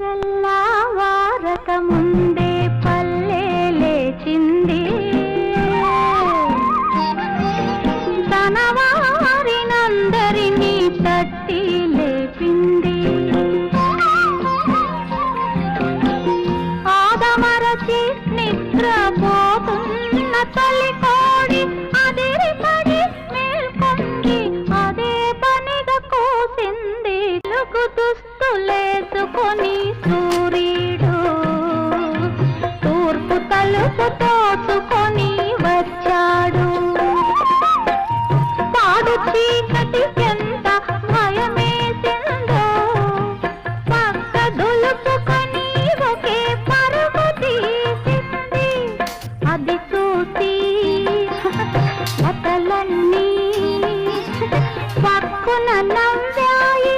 తెల్లవారక ముందే పల్లె లేచింది. తన వారినందరినీ తట్టి లేపింది. ఆదమరచి నిద్రపోతున్న తల్లి కోడి అదిరిపడి మేల్కొంది అదే పనిగా కూసింది. తలుపు తోసుకొని వచ్చాడు. పాడు చీకటి ఎంత భయమేసిందో. పక్క దులుపుకొని ఒకే పరుగు తీసింది. అది చూసి కథలన్నీ పక్కున నవ్వాయి.